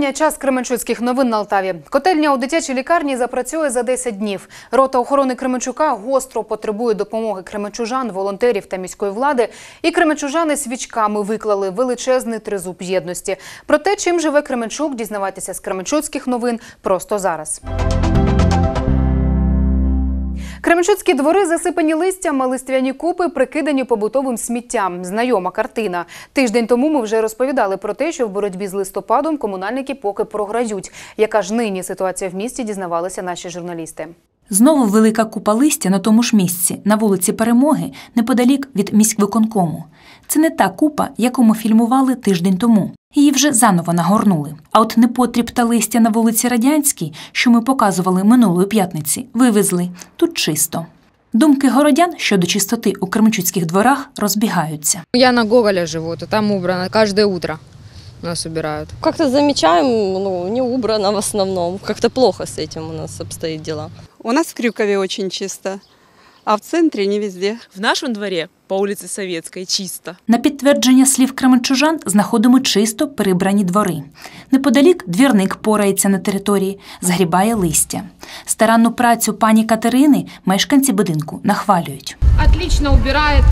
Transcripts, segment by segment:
вітання. Час Кременчуцьких новин на Алтаві. Котельня у дитячій лікарні запрацює за 10 днів. Рота охорони Кременчука гостро потребує допомоги кременчужан, волонтерів та міської влади. І кременчужани свічками виклали величезний тризуб єдності. Про те, чим живе Кременчук, дізнавайтеся з Кременчуцьких новин просто зараз. Кременчуцькі двори засипані листями, листяні купи прикидані побутовим сміттям. Знайома картина. Тиждень тому ми вже розповідали про те, що в боротьбі з листопадом комунальники поки програють. Яка ж нині ситуація в місті, дізнавалися наші журналісти. Знову велика купа листя на тому ж місці, на вулиці Перемоги, неподалік від міськвиконкому. Це не та купа, яку ми фільмували тиждень тому. Її вже заново нагорнули. А от непотріб та листя на вулиці Радянській, що ми показували минулої п'ятниці, вивезли тут чисто. Думки городян щодо чистоти у кременчуцьких дворах розбігаються. Я на Гоголя живу, то там убрано. Каждое утро нас убирают. Как-то замечаем, ну, не убрано в основном. Как-то плохо с этим у нас обстоит дела. У нас в Крюкове очень чисто, а в центре не везде. В нашем дворе по улице Советской чисто. На підтвердження слів кременчужан знаходимо чисто прибрані двори. Неподалік двірник порається на території, згрібає листя. Старанну працю пані Катерини мешканці будинку нахвалюють. отлично убирает,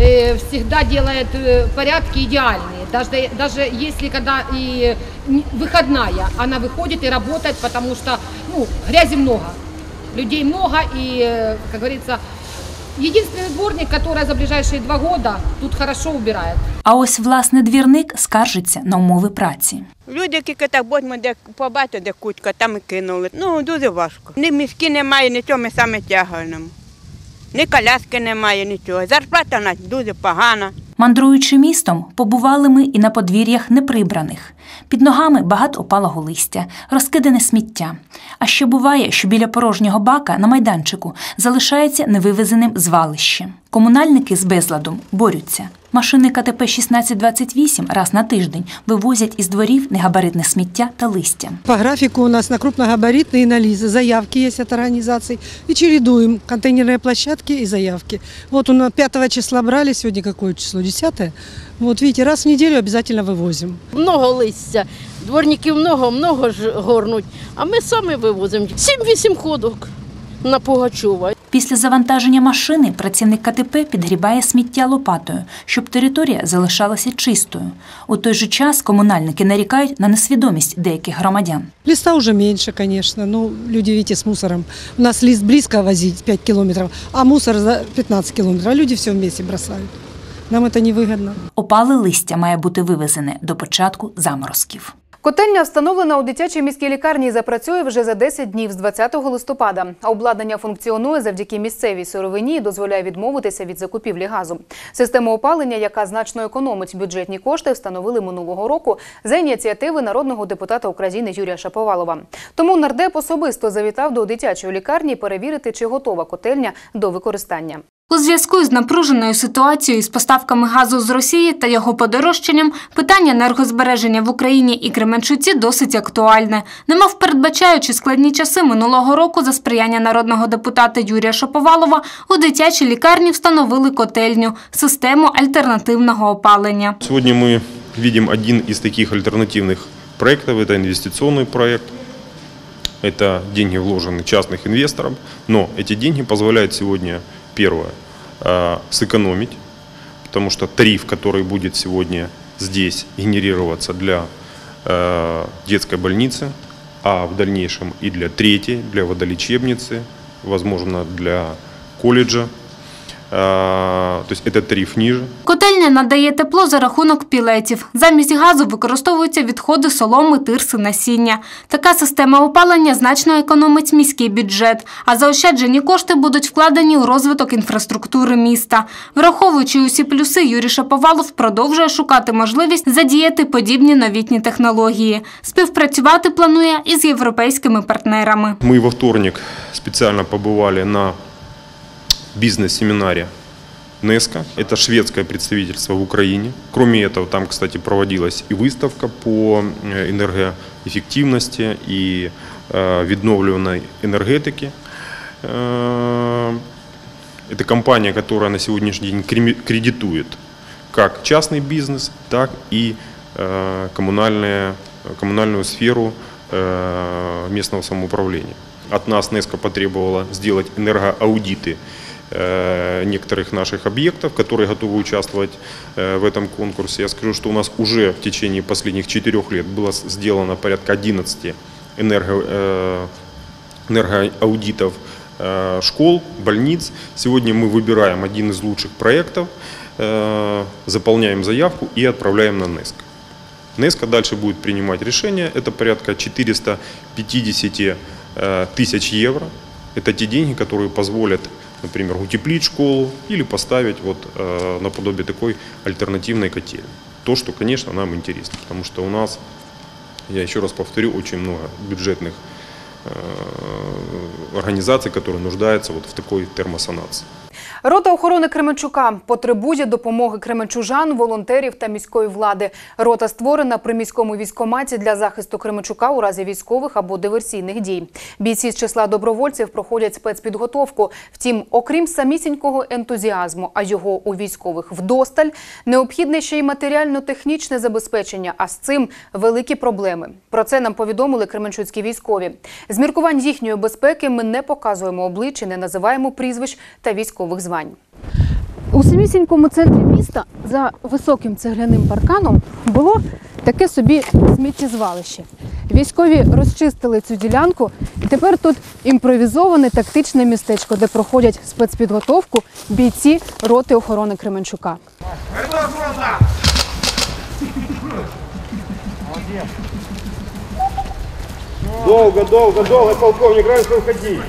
э, всегда делает э, порядки идеальные. Даже, даже если когда и не- выходная, она выходит и работает, потому что ну, грязи много, людей много и, э, как говорится, единственный дворник, который за ближайшие два года тут хорошо убирает. А ось власне двірник скаржиться на умови праці. Люди тільки так бодьмо, де побачили, де кучка, там і кинули. Ну, дуже важко. Ні мішки немає, нічого ми саме тягаємо. Ні коляски немає, нічого. Зарплата у нас дуже погана. Мандруючи містом, побували ми і на подвір'ях неприбраних. Під ногами багато опалого листя, розкидане сміття. А ще буває, що біля порожнього бака на майданчику залишається невивезеним звалище. Комунальники з безладом борються. Машини КТП 1628 раз на тиждень вивозять із дворів негабаритне сміття та листя. По графику у нас на крупногабаритные и на ЛИЗы заявки есть от организаций. И чередуем контейнерные площадки и заявки. Вот у нас 5 числа брали, сегодня какое число? 10 Вот видите, раз в неделю обязательно вывозим. много листя. Дворників много, много ж горнуть. А ми самі вивозимо 7-8 ходок на Пугачова. Після завантаження машини працівник КТП підгрібає сміття лопатою, щоб територія залишалася чистою. У той же час комунальники нарікають на несвідомість деяких громадян. Листа уже меньше, конечно. Ну, люди, видите, с мусором. У нас лист близко возить 5 километров, а мусор за 15 километров. А люди все вместе бросают. Нам это невыгодно. Опале листя має бути вивезене до початку заморозків. Котельня встановлена у дитячій міській лікарні і запрацює вже за 10 днів з 20 листопада. А обладнання функціонує завдяки місцевій сировині і дозволяє відмовитися від закупівлі газу. Систему опалення, яка значно економить бюджетні кошти, встановили минулого року за ініціативи народного депутата України Юрія Шаповалова. Тому нардеп особисто завітав до дитячої лікарні перевірити, чи готова котельня до використання. У зв'язку з напруженою ситуацією з поставками газу з Росії та його подорожчанням, питання енергозбереження в Україні і Кременчуці досить актуальне. Немов передбачаючи складні часи минулого року за сприяння народного депутата Юрія Шаповалова, у дитячій лікарні встановили котельню – систему альтернативного опалення. Сегодня мы видим один из таких альтернативных проектов. Это инвестиционный проект. Это деньги вложены частных инвесторов. Но эти деньги позволяют сегодня, Первое, э, сэкономить, потому что тариф, который будет сегодня здесь генерироваться для э, детской больницы, а в дальнейшем и для третьей, для водолечебницы, возможно, для колледжа, то есть этот тариф ниже, Котельня надає тепло за рахунок пілетів. Замість газу використовуються відходи соломи, тирси, насіння. Така система опалення значно економить міський бюджет, а заощаджені кошти будуть вкладені у розвиток інфраструктури міста. Враховуючи усі плюси, Юрій Шаповалов продовжує шукати можливість задіяти подібні новітні технології. Співпрацювати планує із європейськими партнерами. Мы во вторник специально побывали на бизнес-семинаре НЕСКО. Это шведское представительство в Украине. Кроме этого, там, кстати, проводилась и выставка по э, энергоэффективности и э, відновлюваной энергетике. Э, Это компания, которая на сегодняшний день кредитует как частный бизнес, так и коммунальные коммунальную сферу местного самоуправления. От нас НЕСКО потребовала сделать энергоаудиты некоторых наших объектов, которые готовы участвовать э, в этом конкурсе. Я скажу, что у нас уже в течение последних четырех лет было сделано порядка 11 энерго, э, энергоаудитов э, школ, больниц. Сегодня мы выбираем один из лучших проектов, э, заполняем заявку и отправляем на НЕСКО. НЕСКО дальше будет принимать решение. Это порядка 450 э, тысяч евро. Это те деньги, которые позволят, например, утеплить школу или поставить вот э, наподобие такой альтернативной котельной. То, что, конечно, нам интересно, потому что у нас, я еще раз повторю, очень много бюджетных э, организаций, которые нуждаются вот в такой термосанации. Рота охорони Кременчука потребує допомоги кременчужан, волонтерів та міської влади. Рота створена при міському військкоматі для захисту Кременчука у разі військових або диверсійних дій. Бійці з числа добровольців проходять спецпідготовку. Втім, окрім самісінького ентузіазму, а його у військових вдосталь, необхідне ще й матеріально-технічне забезпечення, а з цим великі проблеми. Про це нам повідомили кременчуцькі військові. З міркувань їхньої безпеки ми не показуємо обличчя, не називаємо прізвищ та військових звань. У самісінькому центрі міста за високим цегляним парканом було таке собі сміттєзвалище. Військові розчистили цю ділянку, і тепер тут імпровізоване тактичне містечко, де проходять спецпідготовку бійці роти охорони Кременчука. Долго, долго, долго, полковник, раньше уходи.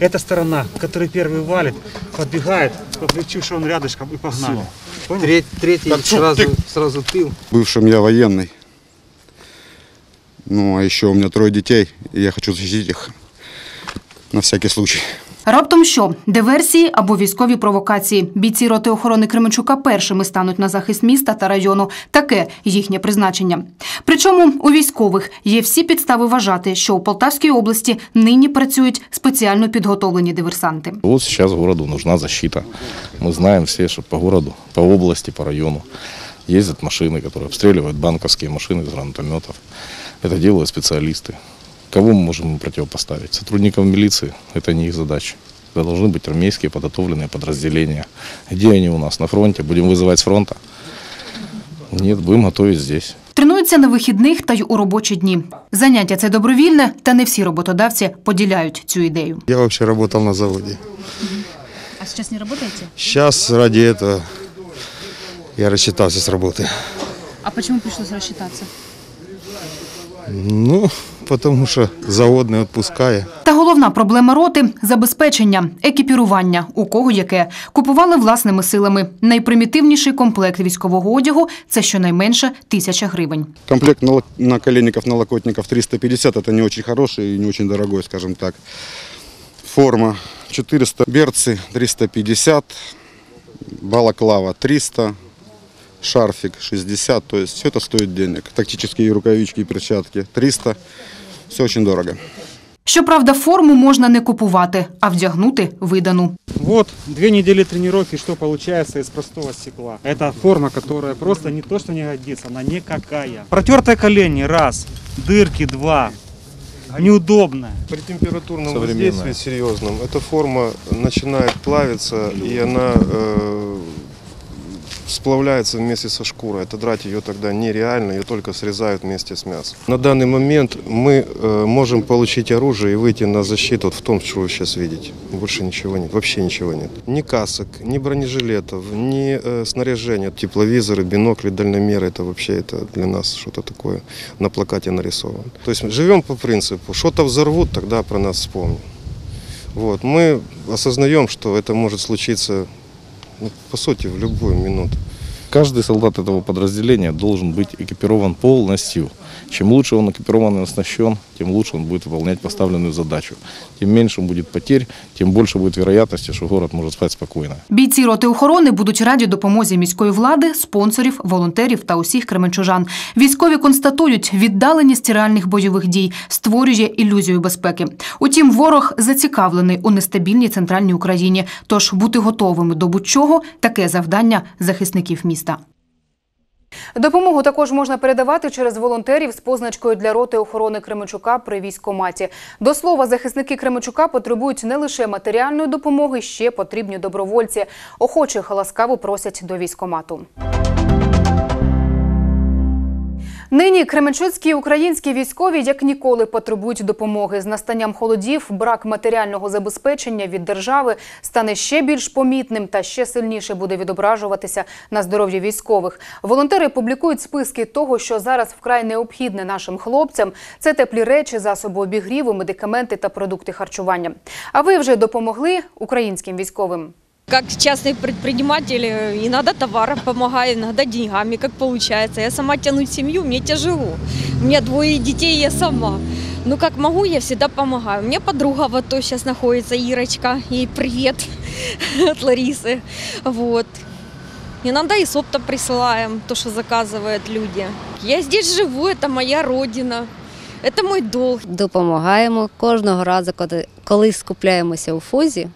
Эта сторона, который первый валит, подбегает, что он рядышком и погнали. Треть- третий Так, сразу, ты- сразу тыл. Бывшим я военный. Ну, а еще у меня трое детей, и я хочу защитить их на всякий случай. Раптом що диверсії або військові провокації. Бійці роти охорони Кременчука першими стануть на захист міста та району. Таке їхнє призначення. Причому у військових є всі підстави вважати, що у Полтавській області нині працюють спеціально підготовлені диверсанти. Вот сейчас городу нужна защита. Мы знаем все, что по городу, по области, по району ездят машины, которые обстреливают банковские машины из гранатометов. Это делают специалисты. Кого мы можем им противопоставить? Сотрудников милиции – это не их задача. Это должны быть армейские подготовленные подразделения. Где они у нас? На фронте? Будем вызывать с фронта? Нет, будем готовить здесь. Тренуються на вихідних та й у робочі дні. Заняття це добровільне, та не всі роботодавці поділяють цю ідею. Я вообще работал на заводе. А зараз не працюєте? Сейчас ради этого я рассчитался с работы. А чому прийшлося розчитатися? Ну, потому что завод не отпускає. Та головна проблема роти забезпечення, екіпірування, у кого яке. Купували власними силами. Найпримітивніший комплект військового одягу це щонайменше тисяча гривень. Комплект на нал- наколенников, налокотников 350, это не очень хороший и не очень дорогой, скажем так. Форма 400, берцы 350, балаклава 300, шарфик 60, то есть все это стоит денег. Тактические рукавички и перчатки 300, все очень дорого. Щоправда, форму можна не купувати, а вдягнути видану. Вот две недели тренировки, что получается из простого стекла. Это форма, которая просто не то, что не годится, она никакая. Протертое колени, раз. Дырки, два. Неудобная. При температурном Современная. воздействии серьезном эта форма начинает плавиться и она э, сплавляется вместе со шкурой. Это драть ее тогда нереально, ее только срезают вместе с мясом. На данный момент мы э, можем получить оружие и выйти на защиту вот в том, что вы сейчас видите. Больше ничего нет, вообще ничего нет. Ни касок, ни бронежилетов, ни э, снаряжения, тепловизоры, бинокли, дальномеры, это вообще это для нас что-то такое на плакате нарисовано. То есть живем по принципу, что-то взорвут, тогда про нас вспомним. Вот. Мы осознаем, что это может случиться, по сути, в любую минуту. Каждый солдат этого подразделения должен быть экипирован полностью. Чем лучше он экипирован и оснащен, тем лучше он будет выполнять поставленную задачу. Тем меньше будет потерь, тем больше будет вероятности, что город может спать спокойно. Бійці роти охорони будуть раді допомозі міської влади, спонсорів, волонтерів та усіх кременчужан. Військові констатують, віддаленість реальних бойових дій створює ілюзію безпеки. Утім, ворог зацікавлений у нестабільній центральній Україні. Тож бути готовими до будь-чого таке завдання захисників міста. Допомогу також можна передавати через волонтерів з позначкою для роти охорони Кременчука при військкоматі. До слова, захисники Кременчука потребують не лише матеріальної допомоги, ще потрібні добровольці. Охочих ласкаво просять до військкомату. Нині кременчуцькі українські військові як ніколи потребують допомоги. З настанням холодів брак матеріального забезпечення від держави стане ще більш помітним та ще сильніше буде відображуватися на здоров'ї військових. Волонтери публікують списки того, що зараз вкрай необхідне нашим хлопцям. Це теплі речі, засоби обігріву, медикаменти та продукти харчування. А ви вже допомогли українським військовим? Как частный предприниматель, э, иногда товаром помогаю, иногда деньгами, как получается. Я сама тянуть семью, мне тяжело. У меня двое детей, я сама. Но как могу, я всегда помогаю. У меня подруга вот то сейчас находится, Ирочка. Ей привет от Ларисы. Вот. Иногда и сопта присылаем, то, что заказывают люди. Я здесь живу, это моя родина. Это мой долг. Допомагаємо кожного разу, коли, коли скупляємося у фозі,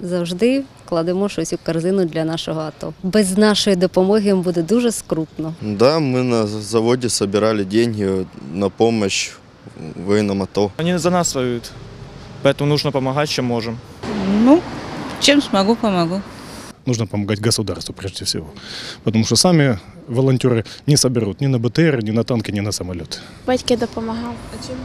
завжди кладемо щось у корзину для нашого АТО. Без нашої допомоги їм буде дуже скрутно. Да, мы на заводе собирали деньги на помощь военным АТО. Они за нас воюют, поэтому нужно помогать, чем можем. Ну, чем смогу, помогу. Нужно помогать государству прежде всего, потому что сами волонтеры не соберут ни на БТР, ни на танки, ни на самолет. Батьки допомагав. А чим?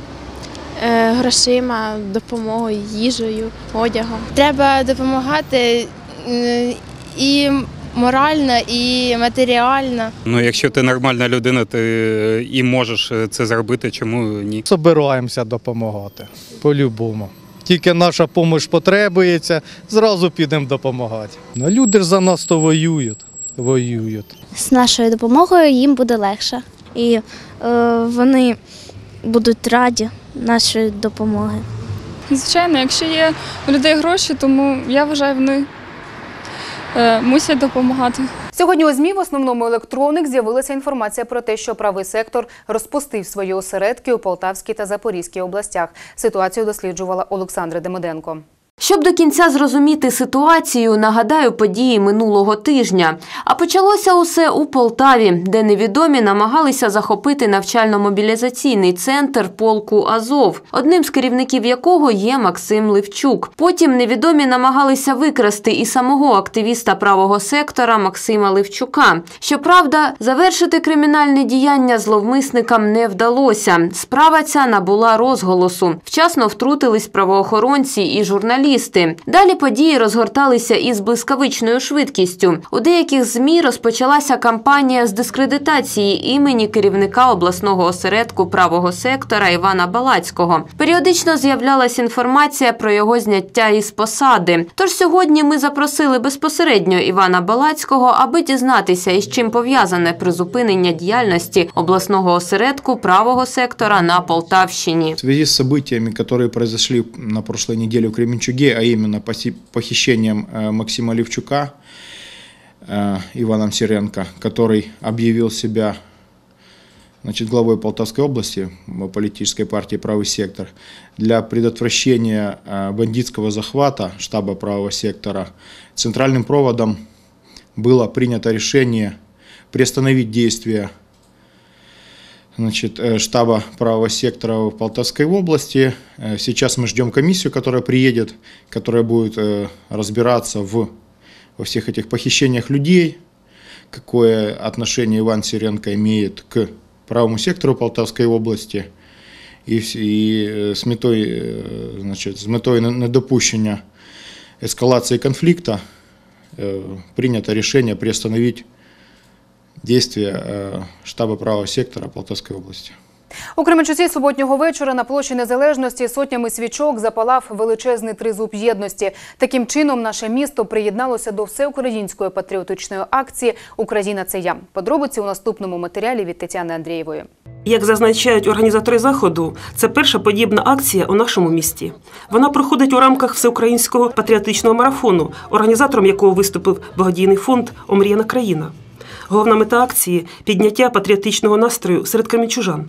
Е, грошима, допомогою, їжею, одягом. Треба допомагати е, і морально, і матеріально. Ну, якщо ти нормальна людина, ти і можеш це зробити, чому ні? Собираємося допомагати по-любому. Тільки наша допомога потребується, зразу підемо допомагати. Ну, люди ж за нас то воюють, воюють. З нашою допомогою їм буде легше. І е, вони будуть раді нашої допомоги. Звичайно, якщо є у людей гроші, тому я вважаю, вони е, мусять допомагати. Сьогодні у ЗМІ в основному електроник з'явилася інформація про те, що правий сектор розпустив свої осередки у Полтавській та Запорізькій областях. Ситуацію досліджувала Олександра Демиденко. Щоб до кінця зрозуміти ситуацію, нагадаю події минулого тижня. А почалося усе у Полтаві, де невідомі намагалися захопити навчально-мобілізаційний центр полку Азов, одним з керівників якого є Максим Левчук. Потім невідомі намагалися викрасти і самого активіста правого сектора Максима Левчука. Щоправда, завершити кримінальне діяння зловмисникам не вдалося. Справа ця набула розголосу. Вчасно втрутились правоохоронці і журналісти. Далі події розгорталися із блискавичною швидкістю. У деяких змі розпочалася кампанія з дискредитації імені керівника обласного осередку правого сектора Івана Балацького. Періодично з'являлася інформація про його зняття із посади. Тож сьогодні ми запросили безпосередньо Івана Балацького, аби дізнатися, із чим пов'язане призупинення діяльності обласного осередку правого сектора на Полтавщині. В связи с событиями, которые произошли на прошлой неделе в Кременчуге, а именно похищением э, Максима Левчука э, Иваном Сиренко, который объявил себя значит, главой Полтавской области э, политической партии «Правый сектор», для предотвращения бандитского захвата штаба правого сектора центральным проводом было принято решение приостановить действия значит, э, штаба правого сектора в Полтавской области. Э, Сейчас мы ждем комиссию, которая приедет, которая будет э, разбираться в, во всех этих похищениях людей, какое отношение Иван Сиренко имеет к правому сектору Полтавской области. І, вс- і е, з метою, е, значить, з метою не- недопущення ескалації конфлікту е, прийнято рішення приостановити действия э, штаба правого сектора Полтавской области. У Кременчуці суботнього вечора на площі Незалежності сотнями свічок запалав величезний тризуб єдності. Таким чином, наше місто приєдналося до всеукраїнської патріотичної акції Україна це я. Подробиці у наступному матеріалі від Тетяни Андрієвої. Як зазначають організатори заходу, це перша подібна акція у нашому місті. Вона проходить у рамках всеукраїнського патріотичного марафону, організатором якого виступив благодійний фонд Омріяна країна. Головна мета акції підняття патріотичного настрою серед камічужан.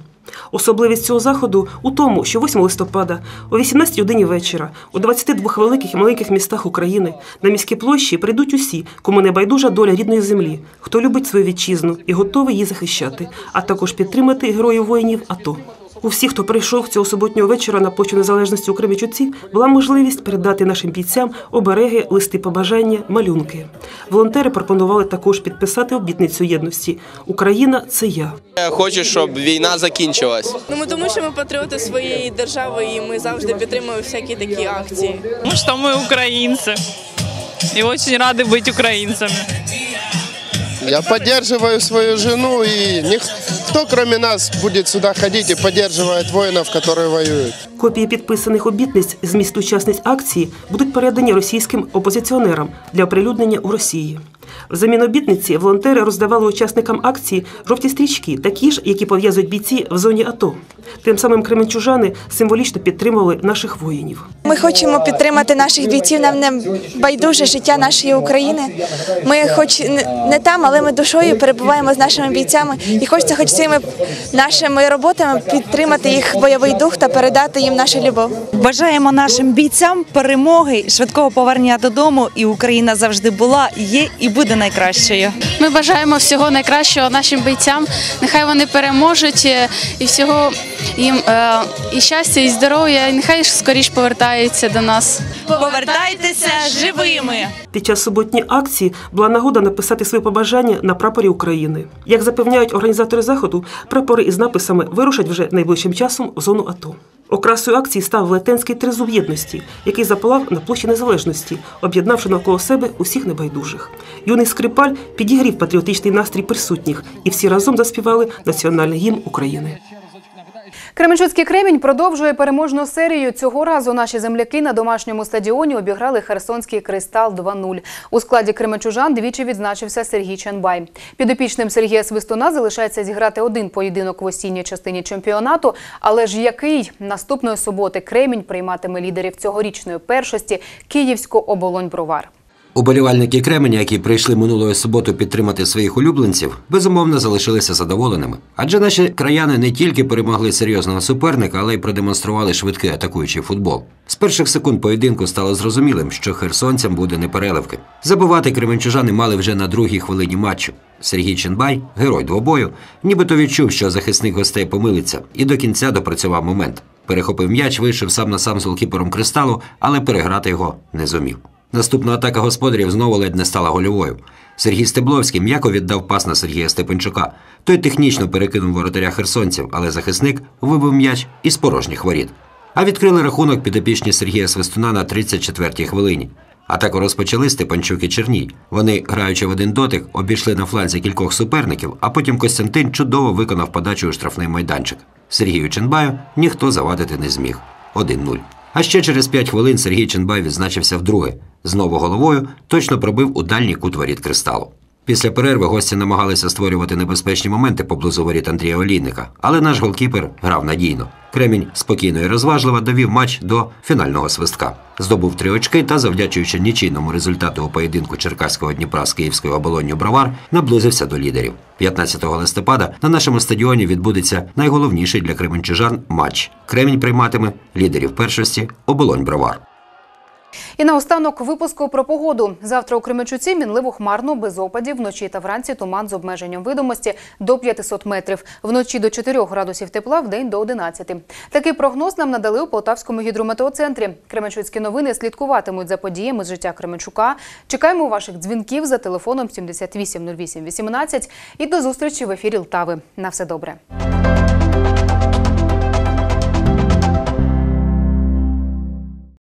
Особливість цього заходу у тому, що 8 листопада о 18 годині вечора у 22 великих і маленьких містах України на міській площі прийдуть усі, кому не байдужа доля рідної землі, хто любить свою вітчизну і готовий її захищати, а також підтримати героїв воїнів АТО. У всіх, хто прийшов цього суботнього вечора на площу незалежності у Кремічуці, була можливість передати нашим бійцям обереги, листи побажання, малюнки. Волонтери пропонували також підписати обітницю єдності Україна це я. Я хочу, щоб війна закінчилась. Ну, ми тому, що ми патріоти своєї держави, і ми завжди підтримуємо всякі такі акції. Потому что мы украинцы. И очень рады быть украинцами. Я поддерживаю свою жену, и никто, кроме нас, будет сюда ходить и поддерживает воинов, которые воюют. Копії підписаних обітниць з міст учасниць акції будуть передані російським опозиціонерам для оприлюднення у Росії. Взамін обітниці волонтери роздавали учасникам акції жовті стрічки, такі ж, які пов'язують бійці в зоні АТО. Тим самим кременчужани символічно підтримували наших воїнів. Ми хочемо підтримати наших бійців. Нам не байдуже життя нашої України. Ми, хоч не не там, але ми душою перебуваємо з нашими бійцями, і хочеться, хоч цими нашими роботами підтримати їх бойовий дух та передати їм нашу любов. Бажаємо нашим бійцям перемоги, швидкого повернення додому. І Україна завжди була, є і буде найкращою. Ми бажаємо всього найкращого нашим бійцям. Нехай вони переможуть е, і всього їм е, і щастя, і здоров'я. І нехай скоріш повертаються до нас. Повертайтеся живими. Під час суботньої акції була нагода написати свої побажання на прапорі України. Як запевняють організатори заходу, прапори із написами вирушать вже найближчим часом в зону АТО. Окрасою акції став велетенський тризуб єдності, який запалав на площі незалежності, об'єднавши навколо себе усіх небайдужих. Юний скрипаль підігрів патріотичний настрій присутніх, і всі разом заспівали національний гімн України. Кременчуцький кремінь продовжує переможну серію. Цього разу наші земляки на домашньому стадіоні обіграли Херсонський кристал 2-0. У складі кременчужан двічі відзначився Сергій Чанбай. Підопічним Сергія Свистуна залишається зіграти один поєдинок в осінній частині чемпіонату. Але ж який наступної суботи Кремінь прийматиме лідерів цьогорічної першості Київську оболонь бровар. Уболівальники Кременя, які прийшли минулої суботи підтримати своїх улюбленців, безумовно залишилися задоволеними. Адже наші краяни не тільки перемогли серйозного суперника, але й продемонстрували швидкий атакуючий футбол. З перших секунд поєдинку стало зрозумілим, що херсонцям буде непереливки. Забивати кременчужани мали вже на другій хвилині матчу. Сергій Ченбай, герой двобою, нібито відчув, що захисник гостей помилиться, і до кінця допрацював момент. Перехопив м'яч, вийшов сам на сам з голкіпером кристалу, але переграти його не зумів. Наступна атака господарів знову ледь не стала гольовою. Сергій Стебловський м'яко віддав пас на Сергія Степанчука. Той технічно перекинув воротаря херсонців, але захисник вибив м'яч із порожніх воріт. А відкрили рахунок підопічні Сергія Свистуна на 34-й хвилині. Атаку розпочали Степанчук і Черній. Вони, граючи в один дотик, обійшли на фланзі кількох суперників, а потім Костянтин чудово виконав подачу у штрафний майданчик. Сергію Ченбаю ніхто завадити не зміг. 1-0. А ще через 5 хвилин Сергій Ченбай відзначився вдруге. Знову головою точно пробив у дальній кут воріт кристалу. Після перерви гості намагалися створювати небезпечні моменти поблизу воріт Андрія Олійника, але наш голкіпер грав надійно. Кремінь спокійно і розважливо довів матч до фінального свистка. Здобув три очки та, завдячуючи нічийному результату у поєдинку Черкаського Дніпра з Київською оболонню Бровар, наблизився до лідерів. 15 листопада на нашому стадіоні відбудеться найголовніший для кременчужан матч. Кремінь прийматиме лідерів першості оболонь Бровар. І наостанок випуску про погоду. Завтра у Кременчуці мінливо хмарно, без опадів, вночі та вранці туман з обмеженням видимості до 500 метрів. Вночі до 4 градусів тепла, в день до 11. Такий прогноз нам надали у Полтавському гідрометеоцентрі. Кременчуцькі новини слідкуватимуть за подіями з життя Кременчука. Чекаємо ваших дзвінків за телефоном 78 08 18 і до зустрічі в ефірі Лтави. На все добре.